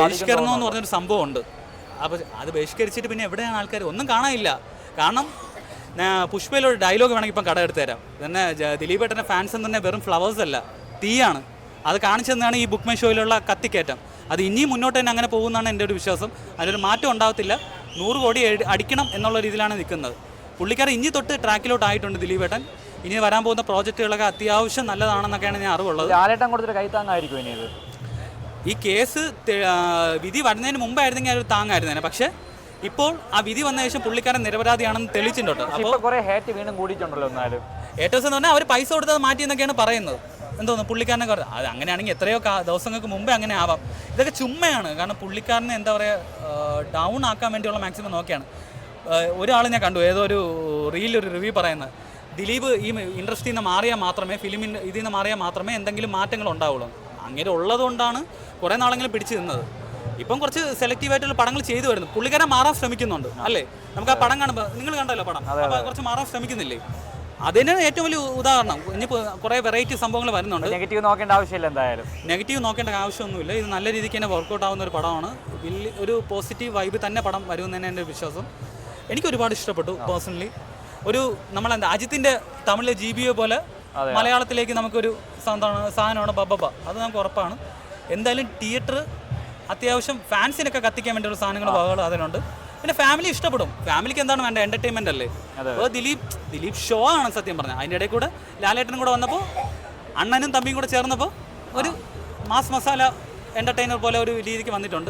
ബഹിഷ്കരണം എന്ന് പറഞ്ഞൊരു സംഭവം ഉണ്ട് അപ്പോൾ അത് ബഹിഷ്കരിച്ചിട്ട് പിന്നെ എവിടെയാണ് ആൾക്കാർ ഒന്നും കാണാനില്ല. കാരണം പുഷ്പയിലൊരു ഡയലോഗ് വേണമെങ്കിൽ ഇപ്പം കട എടുത്തു തരാം. തന്നെ ദിലീപേട്ടന്റെ ഫാൻസ് തന്നെ വെറും ഫ്ലവേഴ്സ് അല്ല തീയാണ്. അത് കാണിച്ചു തന്നെയാണ് ഈ ബുക്ക് മൈ ഷോയിലുള്ള കത്തിക്കയറ്റം അത് ഇനിയും മുന്നോട്ട് തന്നെ അങ്ങനെ പോകുമെന്നാണ് എന്റെ ഒരു വിശ്വാസം. അതിലൊരു മാറ്റം ഉണ്ടാകത്തില്ല നൂറ് കോടി അടിക്കണം എന്നുള്ള രീതിയിലാണ് നിൽക്കുന്നത്. പുള്ളിക്കാരൻ ഇനി തൊട്ട് ട്രാക്കിലോട്ട് ആയിട്ടുണ്ട് ദിലീപ് ഏട്ടൻ ഇനി വരാൻ പോകുന്ന പ്രോജക്റ്റുകളൊക്കെ അത്യാവശ്യം നല്ലതാണെന്നൊക്കെയാണ് ഞാൻ അറിവുള്ളത്. ആരേട്ടം കൊടുത്തൊരു കൈത്താങ്ങായിരിക്കും ഇനി ഇത്? ഈ കേസ് വിധി വരുന്നതിന് മുമ്പായിരുന്നെങ്കിൽ അതൊരു താങ്ങായിരുന്നേനെ. പക്ഷേ ഇപ്പോൾ ആ വിധി വന്ന ശേഷം പുള്ളിക്കാരൻ നിരപരാധിയാണെന്ന് തെളിയിച്ചിട്ടുണ്ട്. അപ്പോൾ കുറെ ഹേറ്റ് വീണ്ടും കൂടിയിട്ടുണ്ടല്ലോ എന്നാലും. ഏറ്റവും എന്ന് പറഞ്ഞാൽ അവർ പൈസ കൊടുത്തത് മാറ്റി എന്നൊക്കെയാണ് പറയുന്നത്. എന്തോന്നു പുള്ളിക്കാരനെ കുറച്ച് അത് അങ്ങനെയാണെങ്കിൽ എത്രയോ ദിവസങ്ങൾക്ക് മുമ്പേ അങ്ങനെ ആവാം. ഇതൊക്കെ ചുമ്മയാണ്. കാരണം പുള്ളിക്കാരനെ എന്താ പറയുക ഡൗൺ ആക്കാൻ വേണ്ടിയുള്ള മാക്സിമം നോക്കിയാണ്. ഒരാൾ ഞാൻ കണ്ടു. ഏതോ ഒരു റീൽ ഒരു റിവ്യൂ പറയുന്നത്. ദിലീപ് ഈ ഇൻഡസ്ട്രിയിൽ നിന്ന് മാറിയാൽ മാത്രമേ ഫിലിമിന്റെ ഇതിൽ നിന്ന് മാറിയാൽ മാത്രമേ എന്തെങ്കിലും മാറ്റങ്ങൾ ഉണ്ടാവുള്ളൂ. അങ്ങനെ ഉള്ളതുകൊണ്ടാണ് കുറേ നാളെങ്കിലും പിടിച്ചു നിന്നത്. ഇപ്പം കുറച്ച് സെലക്റ്റീവ് ആയിട്ടുള്ള പടങ്ങൾ ചെയ്തു വരുന്നു. പുള്ളിക്കാരൻ മാറാൻ ശ്രമിക്കുന്നുണ്ട് അല്ലേ? നമുക്ക് ആ പടം കാണുമ്പോൾ നിങ്ങൾ കണ്ടല്ലോ പടം. അപ്പോൾ കുറച്ച് മാറാൻ ശ്രമിക്കുന്നില്ലേ? അതിന് ഏറ്റവും വലിയ ഉദാഹരണം ഇനിയിപ്പോൾ കുറേ വെറൈറ്റി സംഭവങ്ങൾ വരുന്നുണ്ട്. നെഗറ്റീവ് നോക്കേണ്ട ആവശ്യമില്ല എന്തായാലും. നെഗറ്റീവ് നോക്കേണ്ട ആവശ്യമൊന്നുമില്ല. ഇത് നല്ല രീതിക്ക് തന്നെ വർക്കൗട്ട് ആവുന്ന ഒരു പടമാണ്. വലിയ ഒരു പോസിറ്റീവ് വൈബ് തന്നെ പടം വരുമെന്ന് തന്നെ എന്റെ വിശ്വാസം. എനിക്ക് ഒരുപാട് ഇഷ്ടപ്പെട്ടു പേഴ്സണലി ഒരു നമ്മളെന്താ അജിത്തിന്റെ തമിഴിലെ ജി ബി പോലെ മലയാളത്തിലേക്ക് നമുക്കൊരു സാധനമാണ് സാധനമാണ് ബബബ അത് നമുക്ക് ഉറപ്പാണ്. എന്തായാലും തിയേറ്റർ അത്യാവശ്യം ഫാൻസിനൊക്കെ കത്തിക്കാൻ വേണ്ടിയുള്ള സാധനങ്ങൾ വകകൾ അതിനുണ്ട്. പിന്നെ ഫാമിലി ഇഷ്ടപ്പെടും. ഫാമിലിക്ക് എന്താണ് വേണ്ട എന്റർടൈൻമെന്റ് അല്ലേ? അപ്പോൾ ദിലീപ് ദിലീപ് ഷോ ആണ് സത്യം പറഞ്ഞത്. അതിന്റെ ഇടയിൽ കൂടെ ലാലേട്ടനും കൂടെ വന്നപ്പോൾ അണ്ണനും തമ്പിയും കൂടെ ചേർന്നപ്പോൾ ഒരു മാസ് മസാല എന്റർടൈനർ പോലെ ഒരു രീതിക്ക് വന്നിട്ടുണ്ട്.